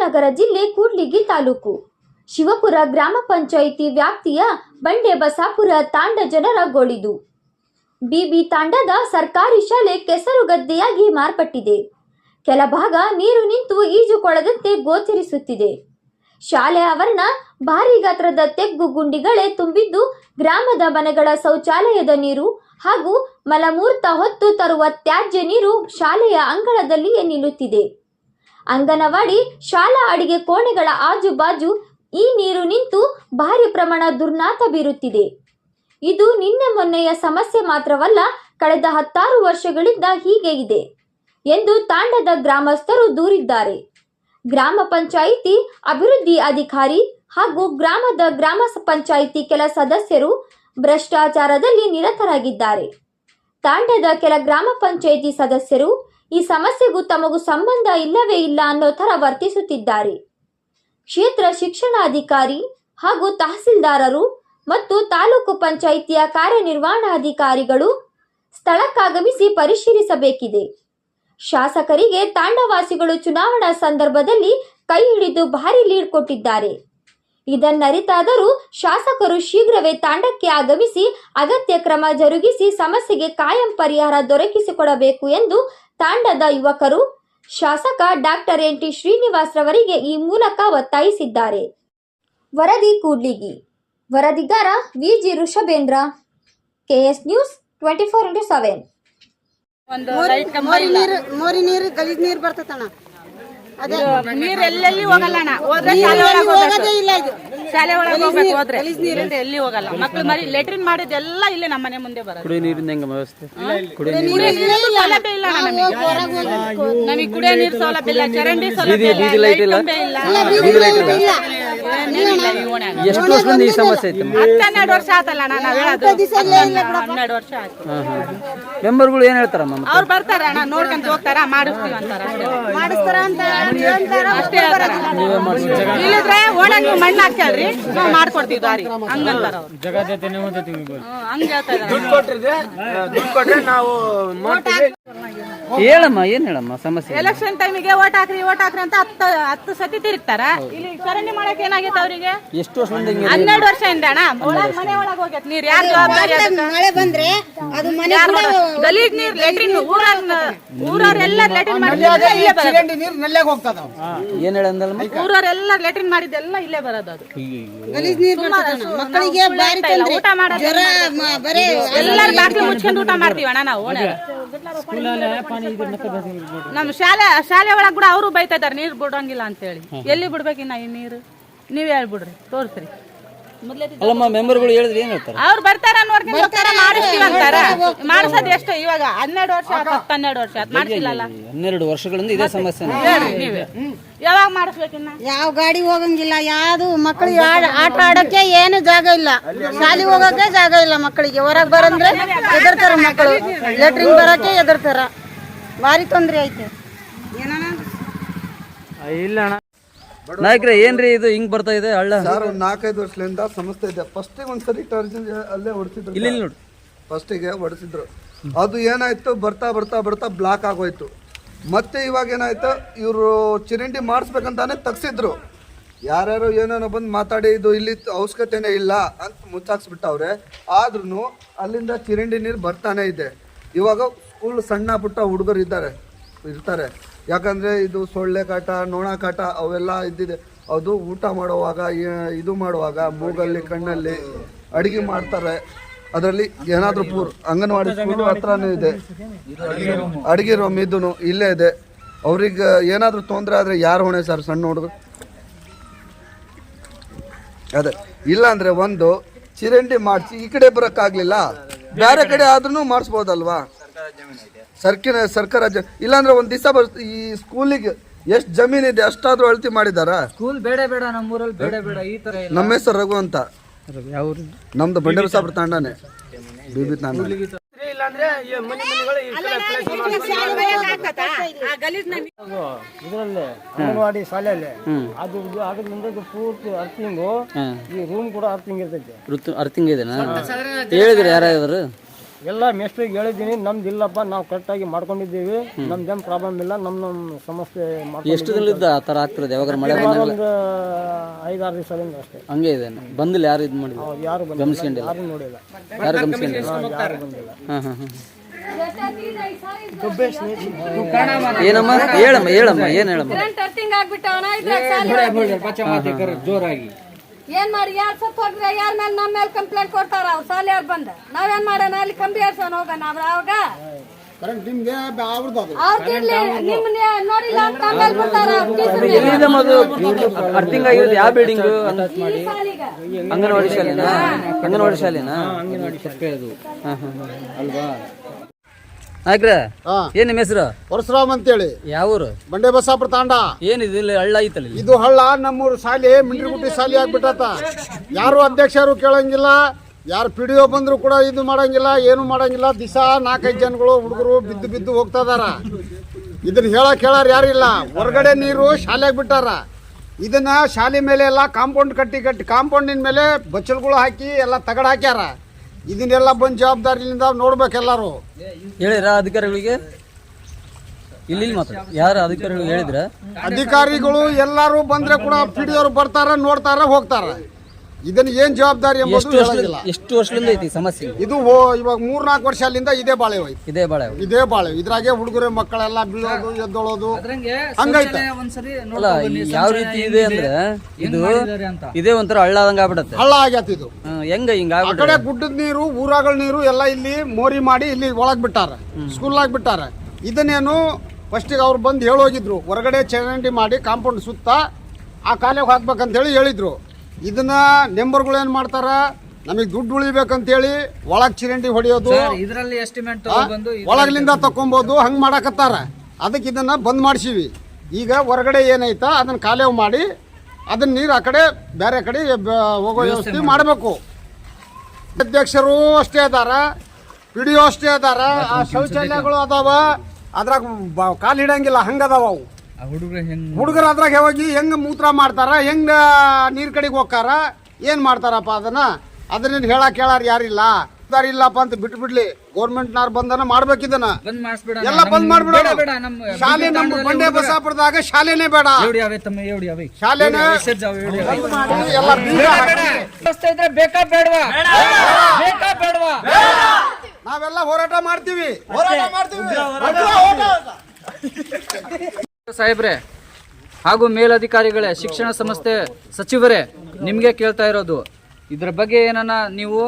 ವಿಜಯನಗರ ಜಿಲ್ಲೆ ಕೂಡ್ಲಿಗಿ ತಾಲೂಕು. ಶಿವಪುರ ಗ್ರಾಮ ಪಂಚಾಯಿತಿ ವ್ಯಾಪ್ತಿಯ ಬಂಡೆ ಬಸಾಪುರ ತಾಂಡ ಜನರ ಗೋಳಿದು. ಬಿಬಿ ತಾಂಡದ ಸರ್ಕಾರಿ ಶಾಲೆ ಕೆಸರು ಗದ್ದೆಯಾಗಿ ಮಾರ್ಪಟ್ಟಿದೆ. ಕೆಲ ಭಾಗ ನೀರು ನಿಂತು ಈಜುಕೊಳದಂತೆ ಗೋಚರಿಸುತ್ತಿದೆ. ಶಾಲೆ ಆವರಣ ಭಾರಿ ಗಾತ್ರದ ತೆಗ್ಗು ಗುಂಡಿಗಳೇ ತುಂಬಿದ್ದು ಗ್ರಾಮದ ಮನೆಗಳ ಶೌಚಾಲಯದ ನೀರು ಹಾಗೂ ಮಲಮೂರ್ತ ಹೊತ್ತು ತರುವ ತ್ಯಾಜ್ಯ ನೀರು ಶಾಲೆಯ ಅಂಗಳದಲ್ಲಿಯೇ ನಿಲ್ಲುತ್ತಿದೆ. ಅಂಗನವಾಡಿ ಶಾಲಾ ಅಡಿಗೆ ಕೋಣೆಗಳ ಆಜುಬಾಜು ಈ ನೀರು ನಿಂತು ಭಾರಿ ಪ್ರಮಾಣ ದುರ್ನಾತ ಬೀರುತ್ತಿದೆ. ಇದು ನಿನ್ನೆ ಮೊನ್ನೆಯ ಸಮಸ್ಯೆ ಮಾತ್ರವಲ್ಲ, ಕಳೆದ ಹತ್ತಾರು ವರ್ಷಗಳಿಂದ ಹೀಗೆ ಇದೆ ಎಂದು ತಾಂಡದ ಗ್ರಾಮಸ್ಥರು ದೂರಿದ್ದಾರೆ. ಗ್ರಾಮ ಪಂಚಾಯಿತಿ ಅಭಿವೃದ್ಧಿ ಅಧಿಕಾರಿ ಹಾಗೂ ಗ್ರಾಮದ ಗ್ರಾಮ ಪಂಚಾಯಿತಿ ಕೆಲ ಸದಸ್ಯರು ಭ್ರಷ್ಟಾಚಾರದಲ್ಲಿ ನಿರತರಾಗಿದ್ದಾರೆ. ತಾಂಡದ ಕೆಲ ಗ್ರಾಮ ಪಂಚಾಯಿತಿ ಸದಸ್ಯರು ಈ ಸಮಸ್ಯೆಗೂ ತಮಗೂ ಸಂಬಂಧ ಇಲ್ಲವೇ ಇಲ್ಲ ಅನ್ನೋ ಥರ ವರ್ತಿಸುತ್ತಿದ್ದಾರೆ. ಕ್ಷೇತ್ರ ಶಿಕ್ಷಣಾಧಿಕಾರಿ ಹಾಗೂ ತಹಸೀಲ್ದಾರರು ಮತ್ತು ತಾಲೂಕು ಪಂಚಾಯಿತಿಯ ಕಾರ್ಯನಿರ್ವಹಣಾಧಿಕಾರಿಗಳು ಸ್ಥಳಕ್ಕಾಗಮಿಸಿ ಪರಿಶೀಲಿಸಬೇಕಿದೆ. ಶಾಸಕರಿಗೆ ತಾಂಡವಾಸಿಗಳು ಚುನಾವಣಾ ಸಂದರ್ಭದಲ್ಲಿ ಕೈ ಹಿಡಿದು ಭಾರಿ ಲೀಡ್ ಕೊಟ್ಟಿದ್ದಾರೆ. ಇದನ್ನರಿತಾದರೂ ಶಾಸಕರು ಶೀಘ್ರವೇ ತಾಂಡಕ್ಕೆ ಆಗಮಿಸಿ ಅಗತ್ಯ ಕ್ರಮ ಜರುಗಿಸಿ ಸಮಸ್ಯೆಗೆ ಕಾಯಂ ಪರಿಹಾರ ದೊರಕಿಸಿಕೊಡಬೇಕು ಎಂದು ತಾಂಡದ ಯುವಕರು ಶಾಸಕ ಡಾಕ್ಟರ್ ಎನ್ ಟಿ ಶ್ರೀನಿವಾಸ್ ರವರಿಗೆ ಈ ಮೂಲಕ ಒತ್ತಾಯಿಸಿದ್ದಾರೆ. ವರದಿ Kudligi. ವರದಿಗಾರ Viji Rishabhendra KS news twenty four into seven. ಒಂದು ಮೋರಿ ಲೈಟ್ ಕಂಬ ಮೋರಿ ಇಲ್ಲ ನೀರು ಮೋರಿ ನೀರು ಗಲೀಜ್ ನೀರು ಬರ್ತೈತಣ್ಣ. ಅದೇ ನೀರ್ ಎಲ್ಲೆಲ್ಲಿ ಹೋಗಲ್ಲ ಅಣ್ಣ. ಹೋದ್ರೆ ಶಾಲೆ ಒಳಗೆ ಹೋಗೋದೇ ಇಲ್ಲ ಇದು. ಶಾಲೆ ಒಳಗೆ ಗಲೀಜ್ ಹೋಗ್ಬೇಕು ನೀರು, ಹೋದ್ರೆ. ಎಲ್ಲಿ ಹೋಗಲ್ಲ. ಮಕ್ಳು ಮರಿ ಲೆಟ್ರಿನ್ ಮಾಡಿದ್ದೆಲ್ಲ ಇಲ್ಲೇ ನಮ್ಮ ಮನೆ ಮುಂದೆ ಬರೋದು. ಕುಡಿಯೋ ನೀರಿನ ಹೆಂಗ ವ್ಯವಸ್ಥೆ? ಕುಡಿಯೋ ನೀರು. ಸೌಲಭ್ಯ ಇಲ್ಲ ನಮಗೆ. ಕುಡಿಯೋ ನೀರು ಸೌಲಭ್ಯ ಇಲ್ಲ ಚರಂಡಿ ಸೌಲಭ್ಯ ಇಲ್ಲ? ಎಷ್ಟು ವರ್ಷದಿಂದ ಈ ಸಮಸ್ಯೆ ಐತೆ ಹನ್ನೆರಡು ವರ್ಷ ಆತಲ್ಲ ಅಣ್ಣ ನಾವ್ ಹೇಳೋದು. ಹನ್ನೆರಡು ವರ್ಷ ಆಯ್ತು. ಮೆಂಬರ್ಗಳು ಏನ್ ಹೇಳ್ತಾರಮ್ಮ ಮತ್ತೆ? ಅವ್ರು ಬರ್ತಾರ ಅಣ್ಣ ನೋಡ್ಕೊಂತ ಹೋಗ್ತಾರ? ಮಾಡಿಸ್ತೀವಿ ಅಂತಾರ? ಅಷ್ಟೇ. ಮಾಡಿಸ್ತಾರ ಅಂತ ಹೇಳ್ತಾರ ಅಷ್ಟೇ ಹೇಳ್ತಾರ ಇಲ್ಲಿದ್ರೆ ಒಳಗ್ ನೀವು ಮಣ್ಣು ಹಾಕ್ಯಾಳ್ರಿ. ನಾವು ಮಾಡ್ಕೊಡ್ತೀವಿ ದಾರಿ. ಹಂಗಂತಾರ ಅವ್ರು. ಹ್ಮ್, ಹಂಗ್ ಹೇಳ್ತಾ ಇದಾರೆ. ಹೇಳಮ್ಮ ಏನು ಹೇಳಮ್ಮ ಸಮಸ್ಯೆ ಎಲೆಕ್ಷನ್ ಟೈಮಿಗೆ ಓಟ್ ಹಾಕ್ರಿ ಓಟ್ ಹಾಕ್ರಿ ಅಂತ ಹತ್ತು ಹತ್ತು ಸತಿ ತಿರುಗ್ತಾರ. ಇಲ್ಲಿ ಚರಂಡಿ ಮಾಡಕ್ ಏನಾಗೈತೆ ಅವರಿಗೆ? ಎಷ್ಟು ವರ್ಷದಿಂದ ಹಿಂಗೆ ಹನ್ನೆರಡು ವರ್ಷದಿಂದ ಅಣ್ಣ. ಒಳಗ್ ಮನೆ ಒಳಗ್ ಹೋಗ್ಯತ್ ನೀರ್. ಯಾರು ಜವಾಬ್ದಾರಿ ಅದಕ್ಕ? ಮಳೆ ಬಂದ್ರೆ ಅದು ಮನೆ ಯಾರ್ ಮಾಡೋದು? ಗಲೀಜ್ ನೀರ್ ಲೆಟ್ರಿನ್ ಊರಾಗ ಊರವ್ರೆಲ್ಲ ಲೆಟ್ರಿನ್ ಮಾಡಿದ್ದೆಲ್ಲ ಇಲ್ಲೇ ಬರೋದು. ನೀರು ನಲ್ಲಾಗ ಹೋಗ್ತದ ಏನ್ ಹೇಳಂದಲ್ಲಮ್ಮ ಊರವ್ರೆಲ್ಲ ಲೆಟ್ರಿನ್ ಮಾಡಿದ್ದೆಲ್ಲ ಇಲ್ಲೇ ಬರೋದು ಅದು. ಗಲೀಜ್ ನೀರು. ಮಕ್ಕಳಿಗೆ ಬಾರಿ ತೊಂದ್ರೆ. ಊಟ ಮಾಡೋದು ಜ್ವರ ಮ- ಬರೇ ಎಲ್ಲಾರು ಬಾಕ್ಲು ಮುಚ್ಕೊಂಡು ಊಟ ಮಾಡ್ತೀವಿ ಅಣ್ಣ ನಾವು ನಮ್ ಶಾಲೆ ಶಾಲೆ ಒಳಗ್ ಕೂಡ ಅವರು ಬೈತಾ ಇದಾರೆ ನೀರ್ ಬಿಡಂಗಿಲ್ಲ ಅಂತ ಹೇಳಿ ಎಲ್ಲಿ ಬಿಡ್ಬೇಕಿನ್ನ ಈ ನೀರು? ನೀವೇ ಹೇಳ್ಬಿಡ್ರಿ ತೋರ್ಸ್ರಿ. ಅಲ್ಲಮ್ಮ ಮೆಂಬರ್ಗಳು ಹೇಳಿದ್ರೆ ಏನು ಹೇಳ್ತಾರೆ? ಅವ್ರು ಬರ್ತಾರ ಅನ್ನೋರ್ಗೆ ಹೋಗ್ತಾರ ಮಾಡಿಸ್ತೀವಿ ಅಂತಾರ. ಮಾಡ್ಸೋದ್ ಎಷ್ಟು? ಇವಾಗ ಹನ್ನೆರಡು ವರ್ಷ ಆತು, ಹತ್ತು ಹನ್ನೆರಡು ವರ್ಷ ಆತ್. ಮಾಡಿಸಿಲ್ಲಲ್ಲ? ಹನ್ನೆರಡು ವರ್ಷಗಳಿಂದ ಇದೇ ಸಮಸ್ಯೆ ಹೇಳ್ರಿ ನೀವೇ. ಯಾವಾಗ ಮಾಡಿಸ್ಬೇಕಿನ್ನ ಯಾವ ಗಾಡಿ ಹೋಗಂಗಿಲ್ಲ ಯಾವ್ದು ಮಕ್ಕಳು ಆಟ ಆಡಕ್ಕೆ ಏನು ಜಾಗ ಇಲ್ಲ. ಶಾಲೆ ಹೋಗಕ್ಕೆ ಜಾಗ ಇಲ್ಲ ಮಕ್ಕಳಿಗೆ. ಹೊರಗ್ ಬರಂದ್ರೆ ಎದರ್ತಾರ ಮಕ್ಕಳು. ಲೆಟ್ರಿನ್ ಬರಕ್ಕೆ ಎದರ್ತಾರ ಭಾರಿ ತೊಂದ್ರೆ ಐತೆ. ಏನಣ್ಣ ನಾಯಕ್ರೆ ಏನ್ರಿ ಇದು? ಹಿಂಗ್ ಬರ್ತಾ ಇದೆ ಹಳ್ಳ? ಸರ್ ಒಂದು ನಾಲ್ಕೈದು ವರ್ಷದಿಂದ ಸಮಸ್ಯೆ ಇದೆ. ಫಸ್ಟಿಗೆ ಒಂದ್ಸರಿ ಟರ್ಜನ್ ಅಲ್ಲೇ ಹೊಡ್ಸಿದ್ರು ಇಲ್ಲಿ ನೋಡಿ. ನೋಡಿ ಫಸ್ಟಿಗೆ ಹೊಡೆಸಿದ್ರು. ಅದು ಏನಾಯ್ತು? ಬರ್ತಾ ಬರ್ತಾ ಬರ್ತಾ ಬ್ಲಾಕ್ ಆಗೋಯ್ತು. ಮತ್ತೆ ಇವಾಗ ಏನಾಯ್ತು? ಇವರು ಚರಂಡಿ ಮಾಡಿಸ್ಬೇಕಂತಾನೆ ತಗ್ಸಿದ್ರು. ಯಾರ್ಯಾರು ಏನೇನೋ ಬಂದು ಮಾತಾಡಿ ಇದು ಇಲ್ಲಿ ಅವಶ್ಯಕತೆನೇ ಇಲ್ಲ ಅಂತ ಮುಚ್ಚಾಕ್ಸ್ಬಿಟ್ಟವ್ರೆ. ಆದ್ರೂ ಅಲ್ಲಿಂದ ಚಿರಂಡಿ ನೀರು ಬರ್ತಾನೆ ಇದೆ. ಇವಾಗ ಸ್ಕೂಲ್ ಸಣ್ಣ ಪುಟ್ಟ ಹುಡುಗರು ಇದ್ದಾರೆ ಇರ್ತಾರೆ. ಯಾಕಂದ್ರೆ ಇದು ಸೊಳ್ಳೆ ಕಾಟ, ನೊಣ ಕಾಟ ಅವೆಲ್ಲ ಇದ್ದಿದೆ. ಅದು ಊಟ ಮಾಡುವಾಗ ಇದು ಮಾಡುವಾಗ ಮೂಗಲ್ಲಿ, ಕಣ್ಣಲ್ಲಿ ಅಡಿಗೆ ಮಾಡ್ತಾರೆ. ಅದರಲ್ಲಿ ಏನಾದರೂ ಪೂರ್ ಅಂಗನವಾಡಿ ಸ್ಕೂಲ್ ಹತ್ರನೂ ಇದೆ. ಅಡುಗೆ ರೂಮ್ ಇದ್ದು ಇಲ್ಲೇ ಇದೆ. ಅವ್ರಿಗೆ ಏನಾದರೂ ತೊಂದರೆ ಆದರೆ ಯಾರು ಹೊಣೆ ಸರ್ ಸಣ್ಣ ಹುಡುಗರು? ಅದೇ, ಇಲ್ಲ ಅಂದ್ರೆ ಒಂದು ಚಿರಂಡಿ ಮಾಡಿಸಿ ಈ ಕಡೆ ಬರೋಕ್ಕಾಗಲಿಲ್ಲ. ಬೇರೆ ಕಡೆ ಆದ್ರೂ ಮಾಡಿಸ್ಬೋದಲ್ವಾ? ಸರ್ಕಿನ ಸರ್ಕಾರ ಜ ಇಲ್ಲಾಂದ್ರೆ ಒಂದು ದಿವಸ ಬರ್ ಈ ಸ್ಕೂಲಿಗೆ ಎಷ್ಟು ಜಮೀನಿದೆ ಅಷ್ಟಾದ್ರೂ ಅಳತಿ ಮಾಡಿದಾರ? ಸ್ಕೂಲ್ ಬೇಡ ಬೇಡ ನಮ್ಮೂರಲ್ಲಿ ಬೇಡ ಬೇಡ ಈ ತರ ಇಲ್ಲ. ನಮ್ಮ ಹೆಸರು ರಘು ಅಂತ. ಯಾವ ನಮ್ದು ಬಂಡೇರ ಸಾಬ್ರ ತಾಂಡಾನೆ. ಬಿಬಿ ತಾಂಡ ಇಲ್ಲಾಂದ್ರೆ ಮನೆ ಮನೆಗಳು ಈ ಕಡೆ place ಇದರಲ್ಲೇ ಅಂಗನವಾಡಿ ಶಾಲೆಯಲ್ಲಿ. ಅದು ಇದು ಆಗದ್ರಿಂದ ಇದು ಪೂರ್ತಿ ಅರ್ಥಿಂಗು ಈ ರೂಮ್ ಕೂಡ ಅರ್ಥಿಂಗ್ ಇರ್ತೈತೆ. ಅರ್ಥಿಂಗ್ ಇದೆ ಹೇಳಿದ್ರಿ ಯಾರಾದ್ರು? ಎಲ್ಲ ಮೇಸ್ಟ್ರಿಗೆ ಹೇಳಿದ್ದೀನಿ. ನಮ್ದು ಇಲ್ಲಪ್ಪ ನಾವು ಕರೆಕ್ಟಾಗಿ ಮಾಡ್ಕೊಂಡಿದ್ದೀವಿ. ನಮ್ದೇನು ಪ್ರಾಬ್ಲಮ್ ಇಲ್ಲ ನಮ್ಮ ನಮ್ಮ ಸಮಸ್ಯೆ ಎಷ್ಟು ದಿನದಿಂದ ಆ ಥರ ಆಗ್ತಿರೋದು ಯಾವಾಗ ಮಳೆ ಬಂದಾಗ? ಒಂದು ಐದಾರು ದಿವಸದಿಂದ ಅಷ್ಟೇ. ಹಂಗೆ ಇದೆ ಬಂದಿಲ್ಲ ಯಾರು ಇದು ಮಾಡಿದ್ರು? ಯಾರು ಬಂದಿಲ್ಲ ಗಮನಿಸ್ಕೊಂಡಿಲ್ಲ? ಯಾರು ನೋಡಿಲ್ಲ. ಯಾರು ಗಮನಿಸ್ಕೊಂಡಿಲ್ಲ? ಯಾರು ಬಂದಿಲ್ಲ. ಹಾಂ ಹಾಂ ಹಾಂ ಏನಮ್ಮ? ಹೇಳಮ್ಮ ಹೇಳಮ್ಮ ಏನು ಹೇಳಮ್ಮ? ಆಗ್ಬಿಟ್ಟವನ ಜೋರಾಗಿ. ಏನ್ ಮಾಡಿ ಯಾರು ಸತ್ ಹೋಗಿದ್ರೆ ಯಾರ ಮೇಲೆ ನಮ್ಮ ಮೇಲೆ ಕಂಪ್ಲೇಂಟ್ ಕೊಡ್ತಾರ? ಅವ್ರು ಸಾಲಿಯಾರ್ ಬಂದ. ನಾವೇನ್ ಮಾಡೋಣ ಅಲ್ಲಿ ಕಂಬಿ ಏರ್ಸೋಣ ಹೋಗೋಣ ಅವ್ರ ಅವಾಗ? ಅವ್ರ್ ಇರ್ಲಿ ನಿಮ್ಮನ್ನ ನೋಡಿಲ್ಲ ಅಂತ ಆಮೇಲೆ ಬಿಡ್ತಾರ? ಅವ್ರ್ ಟೀಚರ್ ಮೇಲೆ. ಎಲ್ಲಿದೆ ಅದು ಅರ್ಥಿಂಗ್ ಆಗಿರೋದು ಯಾವ ಬಿಲ್ಡಿಂಗ್. ಅಂಗನವಾಡಿ ಶಾಲೆನಾ? ಅಂಗನವಾಡಿ ಶಾಲೆನಾ? ಅದು. ಹಾಂ. ಅಲ್ವಾ? ನಾಯ್ಕ್ರೆ ಏನು ನಿಮ್ಮ ಹೆಸರು? ಪರಶುರಾಮ್ ಅಂತೇಳಿ. ಯಾವೂರು? ಬಂಡೆ ಬಸಾಪುರ ತಾಂಡ ಏನಿದೆ ಇಲ್ಲಿ ಹಳ್ಳ ಐತಲ್ಲ ಇಲ್ಲಿ? ಇದು ಹಳ್ಳ ನಮ್ಮೂರು ಶಾಲೆ ಮಿಂಡ್ರಿಗುಟ್ಟಿ ಶಾಲೆ ಆಗ್ಬಿಟ್ಟತ. ಯಾರು ಅಧ್ಯಕ್ಷರು ಕೇಳಂಗಿಲ್ಲ ಯಾರು ಪಿ ಡಿ ಒ ಬಂದ್ರು ಕೂಡ ಇದು ಮಾಡಂಗಿಲ್ಲ ಏನು ಮಾಡಂಗಿಲ್ಲ. ದಿವಸ ನಾಲ್ಕೈದು ಜನಗಳು ಹುಡುಗರು ಬಿದ್ದು ಬಿದ್ದು ಹೋಗ್ತಾ ಇದಾರ. ಇದನ್ನ ಹೇಳಕ್ ಹೇಳಾರ ಯಾರಿಲ್ಲ ಹೊರಗಡೆ ನೀರು ಶಾಲೆಗೆ ಬಿಟ್ಟಾರ ಇದನ್ನ ಶಾಲೆ ಮೇಲೆ ಎಲ್ಲ ಕಾಂಪೌಂಡ್ ಕಟ್ಟಿ ಕಟ್ಟಿ ಕಾಂಪೌಂಡಿನ ಮೇಲೆ ಬಚ್ಚಲ್ಗಳು ಹಾಕಿ ಎಲ್ಲ ತಗಡ ಹಾಕ್ಯಾರ. ಇದನ್ನೆಲ್ಲ ಬಂದು ಜವಾಬ್ದಾರಿಯಿಂದ ಎಲ್ಲಾರು. ಹೇಳಿರ ಅಧಿಕಾರಿಗಳಿಗೆ? ಇಲ್ಲಿ ಮಾತ್ರ ಯಾರು ಅಧಿಕಾರಿಗಳು ಹೇಳಿದ್ರ? ಅಧಿಕಾರಿಗಳು ಎಲ್ಲರೂ ಬಂದ್ರೆ ಕೂಡ ಪಿಡಿಯವ್ರು ಬರ್ತಾರ ನೋಡ್ತಾರ ಹೋಗ್ತಾರ. ಇದನ್ನ ಏನ್ ಜವಾಬ್ದಾರಿ ಎಂಬುದು ಎಷ್ಟು ವರ್ಷ ಹೇಳಂಗಿಲ್ಲ ಎಷ್ಟು ವರ್ಷದಿಂದ ಐತಿ ಈ ಸಮಸ್ಯೆ? ಇದು ಹೋ- ಇವಾಗ ಮೂರ್ನಾಲ್ಕು ವರ್ಷ ಅಲ್ಲಿಂದ ಇದೇ ಬಾಳೆ ಹೋಯ್ತು ಇದೇ ಬಾಳೆ ಇದೇ ಬಾಳೆ ಇದ್ರಾಗೆ ಹುಡುಗರು ಮಕ್ಕಳೆಲ್ಲ ಬೀಳೋದು ಎದ್ದೊಳೋದು ಹಂಗೈತೆ. ಅಲ್ಲ ಯಾವ ರೀತಿ ಇದೆ ಅಂದ್ರೆ ಇದು ಇದೇ ಒಂಥರ ಹಳ್ಳ ಆದಂಗ ಆಗ್ಬಿಡತ್ತೆ. ಹಳ್ಳ ಆಗ್ಯಾತ ಇದು. ಹ್ಮ್, ಹೆಂಗ ಹಿಂಗ ಆ ಕಡೆ ಗುಡ್ಡದ ನೀರು ಊರಾಗಳ ನೀರು ಎಲ್ಲ ಇಲ್ಲಿ ಮೋರಿ ಮಾಡಿ ಇಲ್ಲಿ ಒಳಗ್ ಬಿಟ್ಟಾರ. ಸ್ಕೂಲ್ ಆಗಿ ಬಿಟ್ಟಾರ. ಇದನ್ನೇನು ಫಸ್ಟಿಗೆ ಅವ್ರು ಬಂದು ಹೇಳೋಗಿದ್ರು. ಹೊರಗಡೆ ಚರಂಡಿ ಮಾಡಿ ಕಾಂಪೌಂಡ್ ಸುತ್ತ ಆ ಕಾಲೇಜ್ ಹಾಕ್ಬೇಕಂತ ಹೇಳಿ ಹೇಳಿದ್ರು. ಇದನ್ನ ನೆಂಬರ್ಗಳು ಏನ್ ಮಾಡ್ತಾರ? ನಮಗೆ ದುಡ್ಡು ಉಳಿಬೇಕಂತೇಳಿ ಒಳಗ್ ಚಿರಂಡಿ ಹೊಡೆಯೋದು ಇದರಲ್ಲಿ ಎಸ್ಟಿಮೇಟ್ ಒಳಗ್ಲಿಂದ ತಕೊಂಬೋದು ಹಂಗೆ ಮಾಡಕತ್ತಾರ. ಅದಕ್ಕೆ ಇದನ್ನ ಬಂದ್ ಮಾಡಿಸಿವಿ. ಈಗ ಹೊರಗಡೆ ಏನೈತ ಅದನ್ನ ಕಾಲೇವ್ ಮಾಡಿ ಅದನ್ನ ನೀರು ಆ ಕಡೆ ಬೇರೆ ಕಡೆ ಹೋಗೋ ವ್ಯವಸ್ಥೆ ಮಾಡಬೇಕು. ಅಧ್ಯಕ್ಷರು ಅಷ್ಟೇ ಅದಾರ ಪಿ ಡಿ ಅಷ್ಟೇ ಅದಾರ ಆ ಶೌಚಾಲಯಗಳು ಅದಾವ ಅದ್ರಾಗ ಕಾಲ್ ಹಿಡಂಗಿಲ್ಲ ಹಂಗದಾವ ಅವು. ಹುಡುಗರು ಅದ್ರಾಗ ಹೋಗಿ ಹೆಂಗ್ ಮೂತ್ರ ಮಾಡ್ತಾರ ಹೆಂಗ ನೀರ್ ಕಡೆಗೆ ಹೋಗ್ತಾರ ಏನ್ ಮಾಡ್ತಾರಪ್ಪ ಅದನ್ನ? ಅದನ್ನ ಹೇಳಕ್ ಹೇಳಾರ ಯಾರಿಲ್ಲ. ಇಲ್ಲಪ್ಪ ಅಂತ ಬಿಟ್ಟು ಬಿಡ್ಲಿ ಗೌರ್ಮೆಂಟ್ ನಾರ್ ಬಂದನ ಮಾಡ್ಬೇಕಿದನ ಎಲ್ಲ ಬಂದ್ ಮಾಡ್ಬಿಡೋಣ ಬೇಡ, ಬೇಡ, ನಮ್ಮ ಶಾಲೆ ನಮ್ಮ ಬಂಡೆ ಬಸಾಪುರದಾಗ ಶಾಲೆನೇ ಬೇಡ. ಎವಡಿ ಅವೆ ತಮ್ಮ ಎವಡಿ ಅವೆ ಶಾಲೆನೇ ಮೆಸೇಜ್ ಅವೆ ಎವಡಿ ಅವೆ. ಬಂದ್ ಮಾಡಿ ಎಲ್ಲ ಬೀಗ ಹಾಕಿ. ಬೇಕಾ ಬೇಡವಾ? ಬೇಕಾ ಬೇಡವಾ? ನಾವೆಲ್ಲ ಹೋರಾಟ ಮಾಡ್ತೀವಿ. ಸಾಹೇಬ್ರೆ ಹಾಗೂ ಮೇಲಧಿಕಾರಿಗಳೇ ಶಿಕ್ಷಣ ಸಂಸ್ಥೆ ಸಚಿವರೇ ನಿಮಗೆ ಕೇಳ್ತಾ ಇರೋದು ಇದರ ಬಗ್ಗೆ ಏನನ್ನ ನೀವು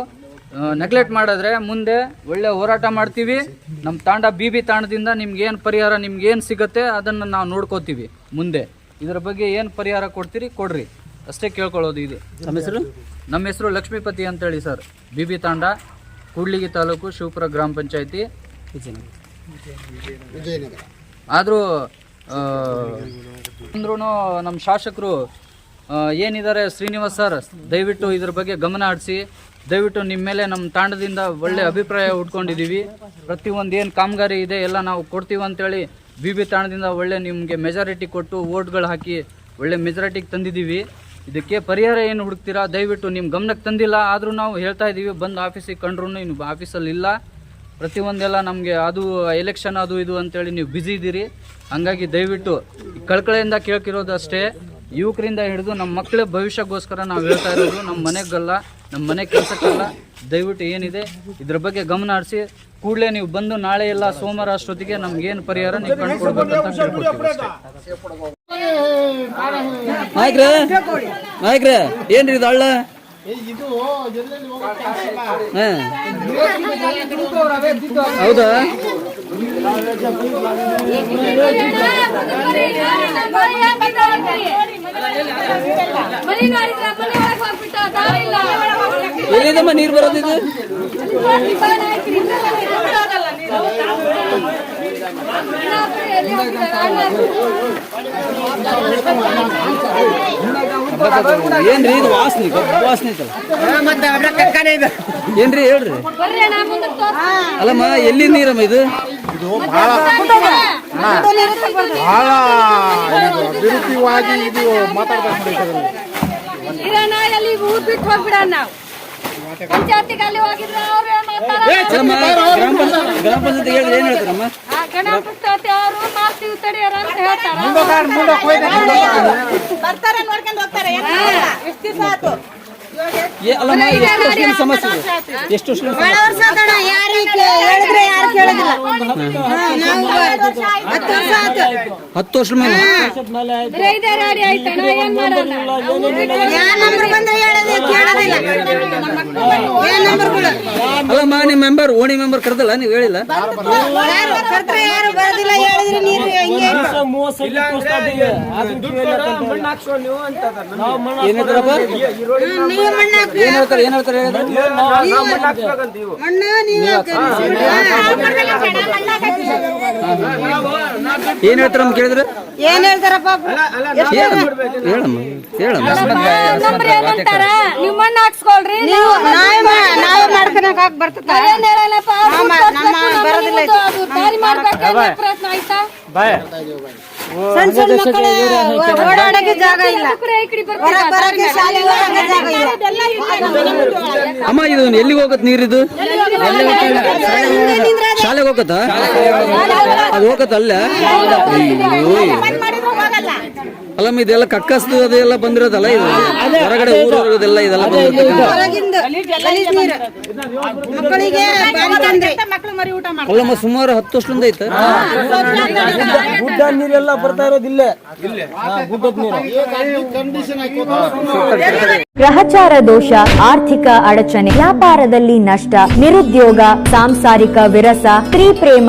ನೆಗ್ಲೆಕ್ಟ್ ಮಾಡಿದ್ರೆ ಮುಂದೆ ಒಳ್ಳೆ ಹೋರಾಟ ಮಾಡ್ತೀವಿ. ನಮ್ಮ ತಾಂಡ ಬಿ ಬಿ ತಾಂಡದಿಂದ ನಿಮ್ಗೇನು ಏನು ಪರಿಹಾರ ನಿಮ್ಗೇನು ಏನು ಸಿಗುತ್ತೆ ಅದನ್ನು ನಾವು ನೋಡ್ಕೋತೀವಿ ಮುಂದೆ. ಇದರ ಬಗ್ಗೆ ಏನು ಪರಿಹಾರ ಕೊಡ್ತೀರಿ ಕೊಡ್ರಿ. ಅಷ್ಟೇ ಕೇಳ್ಕೊಳ್ಳೋದು ಇದು. ನಮ್ಮ ಹೆಸರು? ನಮ್ಮ ಹೆಸರು ಲಕ್ಷ್ಮೀಪತಿ ಅಂತೇಳಿ sir. B B Thanda Kudligi taluk Shivapura ಗ್ರಾಮ ಪಂಚಾಯತಿ. ವಿಜಯನಗರ. ಆದರೂ ಅಂದ್ರೂ ನಮ್ಮ ಶಾಸಕರು ಏನಿದ್ದಾರೆ ಶ್ರೀನಿವಾಸ್ ಸರ್, ದಯವಿಟ್ಟು ಇದ್ರ ಬಗ್ಗೆ ಗಮನ ಹರಿಸಿ, ದಯವಿಟ್ಟು ನಿಮ್ಮ ಮೇಲೆ ನಮ್ಮ ತಾಂಡದಿಂದ ಒಳ್ಳೆ ಅಭಿಪ್ರಾಯ ಉಟ್ಕೊಂಡಿದ್ದೀವಿ ಪ್ರತಿಯೊಂದು ಏನು ಕಾಮಗಾರಿ ಇದೆ ಎಲ್ಲ ನಾವು ಕೊಡ್ತೀವಿ ಅಂತೇಳಿ ಬಿ ಬಿ ತಾಣದಿಂದ ಒಳ್ಳೆ ನಿಮಗೆ ಮೆಜಾರಿಟಿ ಕೊಟ್ಟು ಓಟ್ಗಳು ಹಾಕಿ ಒಳ್ಳೆ ಮೆಜಾರಿಟಿಗೆ ತಂದಿದ್ದೀವಿ ಇದಕ್ಕೆ ಪರಿಹಾರ ಏನು ಹುಡುಕ್ತೀರಾ, ದಯವಿಟ್ಟು ನಿಮ್ಮ ಗಮನಕ್ಕೆ ತಂದಿಲ್ಲ. ಆದರೂ ನಾವು ಹೇಳ್ತಾ ಇದ್ದೀವಿ ಬಂದು ಆಫೀಸಿಗೆ ಕಂಡ್ರು ಇನ್ನು ಆಫೀಸಲ್ಲಿ ಇಲ್ಲ. ಪ್ರತಿಯೊಂದೆಲ್ಲ ನಮಗೆ ಅದು ಎಲೆಕ್ಷನ್ ಅದು ಇದು ಅಂತೇಳಿ ನೀವು ಬ್ಯುಸಿ ಇದ್ದೀರಿ. ಹಂಗಾಗಿ ದಯವಿಟ್ಟು ಕಳ್ಕಳೆಯಿಂದ ಕೇಳ್ಕಿರೋದು ಅಷ್ಟೇ ಯುವಕರಿಂದ ಹಿಡಿದು ನಮ್ಮ ಮಕ್ಕಳ ಭವಿಷ್ಯಕ್ಕೋಸ್ಕರ ನಾವು ಹೇಳ್ತಾ ಇರೋದು, ನಮ್ಮ ಮನೆಗಲ್ಲ, ನಮ್ಮ ಮನೆ ಕೆಲಸಕ್ಕಲ್ಲ. ದಯವಿಟ್ಟು ಏನಿದೆ, ಇದ್ರ ಬಗ್ಗೆ ಗಮನ ಹರಿಸಿ, ಕೂಡಲೇ ನೀವು ಬಂದು ನಾಳೆ ಎಲ್ಲ ಸೋಮವಾರ ಅಷ್ಟೊತ್ತಿಗೆ ನಮ್ಗೇನು ಪರಿಹಾರ ನೀವು ಕಂಡುಕೊಡ್ಬೇಕಂತ ಕೇಳ್ಕೊಡ್ತೀವಿ ಏನ್ರಿ ಇದು ಹಳ್ಳ? ಹಾ. ಹೌದಾ? ಎಲ್ಲಿದಮ್ಮ ನೀರು ಬರೋದು ಇದು? ಏನ್ರಿ ಇದು ವಾಸನೆ ವಾಸನೆ ಐತಲ್ಲ? ಏನ್ರಿ ಹೇಳ್ರಿ. ಅಲ್ಲಮ್ಮ ಎಲ್ಲಿ ನೀರಮ್ಮ ಇದು? ಬಹಳ ಇದು ಮಾತಾಡ್ಬೇಕು ಇರೋಣ ಎಲ್ಲಿ ಊರ್ ಬಿಟ್ಟು ಹೋಗ್ಬಿಡ ನಾವು. ಪಂಚಾಯತಿಗೆ ಅಲ್ಲಿ ಹೋಗಿದ್ರು ಅವರು ಗ್ರಾಮ ಪಂಚಾಯತ್ ಹೇಳಿದ್ರೆ ಏನ್ ಹೇಳ್ತಾರಮ್ಮ ಆ ಗಣ ಪಂಚಾಯತಿ ಅವರು ಮಾಡ್ತೀವಿ ತಡಿಯಾರ ಅಂತ ಹೇಳ್ತಾರೆ. ಬರ್ತಾರೆ ನೋಡ್ಕೊಂಡು ಹೋಗ್ತಾರೆ. ಎಷ್ಟು ದಿವಸ ಆಯ್ತು? ಅಲ್ಲಮ್ಮ ಎಷ್ಟು ವರ್ಷದಿಂದ ಸಮಸ್ಯೆ ಇದೆ? ಎಷ್ಟು ವರ್ಷದಿಂದ ಹೇಳಿದ್ರೆ ಯಾರು ಕೇಳೋದಿಲ್ಲ. ಹತ್ತು ವರ್ಷ ಆಯ್ತು. ಹತ್ತು ವರ್ಷ ಮೇಲೆ? ಇದೇ ಗಾಡಿ ಆಯ್ತಣ್ಣ. ಏನ್ ಮಾಡೋಣ? ಯಾವ ನಂಬರ್ ಬಂದ್ರೆ ಹೇಳೋದು ಕೇಳೋದಿಲ್ಲ. ಅಲ್ಲಮ್ಮ ನಿಮ್ಮ ಮೆಂಬರ್ ಓಣಿ ಮೆಂಬರ್ ಕರೆದಲ್ಲ ನೀವು ಹೇಳಿಲ್ಲ ಏನ್ ಹೇಳ್ತಾರೆ ಏನ್ ಹೇಳ್ತಾರೆ? ಮಣ್ಣು ಏನ್ ಹೇಳ್ತಾರಮ್ಮ ಕೇಳಿದ್ರೆ? ಏನ್ ಹೇಳ್ತಾರಪ್ಪ? ಹೇಳಮ್ಮ ಹೇಳಮ್ಮ ಹೇಳಮ್ಮ. ನಂಬರ್ ಏನಂತಾರ ನೀವು ಮಣ್ಣು ಹಾಕ್ಸ್ಕೊಳ್ರಿ ನೀವು ನಾವೇ ಮಾ- ನಾವೇ ಮಾಡ್ಕೊಳಕ್ ಹಾಕ್ ಬರ್ತದ. ಹೇಳಲ್ಲಪ್ಪ? ನಮ್ಮ ನಮ್ಮ ಬರೋದಿಲ್ಲ ಪ್ರಯತ್ನ ಆಯ್ತಾ? ಸಣ್ಣ ಸಣ್ಣ ಮಕ್ಕಳು ಓಡಾಡಕ್ಕೆ ಜಾಗ ಇಲ್ಲ. ಈ ಕಡೆ ಈ ಕಡೆ ಹೊರಗ್ ಬರ್ತೀರಾ? ಬರಕ್ಕೆ ಶಾಲೆಗೆ ಹೋಗಕ್ಕೆ ಜಾಗ ಇಲ್ಲ. ಅಮ್ಮ ಇದು ಎಲ್ಲಿಗೆ ಹೋಗತ್ ನೀರಿದು ಶಾಲೆಗೆ ಹೋಗತ್ತಾ? ಅದು ಹೋಗತ್ತಲ್ಲ? ಅಯ್ಯೋ. ಅಲ್ಲಮ್ಮ ಇದೆಲ್ಲ ಕಕ್ಕಸ್ದು ಅದೆಲ್ಲ ಬಂದಿರೋದಲ್ಲ ಇದು? ಹೊರಗಡೆ ಊರದೆಲ್ಲ ಇದೆಲ್ಲ ಅಲ್ಲಮ್ಮ ಸುಮಾರು ಹತ್ತು ವರ್ಷದಿಂದ ಐತೆ ಗುಡ್ಡ ನೀರೆಲ್ಲ ಬರ್ತಾ ಇರೋದಿಲ್ಲ ಇಲ್ಲೇ. ಗುಡ್ಡದ ನೀರು. ಗ್ರಹಚಾರ ದೋಷ ಆರ್ಥಿಕ ಅಡಚಣೆ ವ್ಯಾಪಾರದಲ್ಲಿ ನಷ್ಟ ನಿರುದ್ಯೋಗ ಸಾಂಸಾರಿಕ ವಿರಸ ಸ್ತ್ರೀ ಪ್ರೇಮ